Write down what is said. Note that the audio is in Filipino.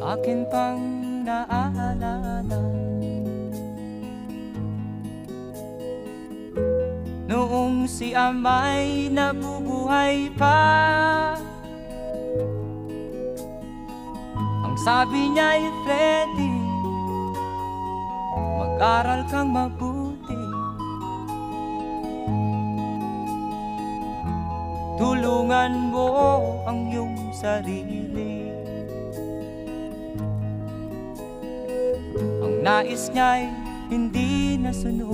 akin pang naaalala Noong si amay nabubuhay pa Ang sabi niya'y Freddy Mag-aral kang mabuti. Tulungan mo ang iyong sarili nais niya'y hindi nasunod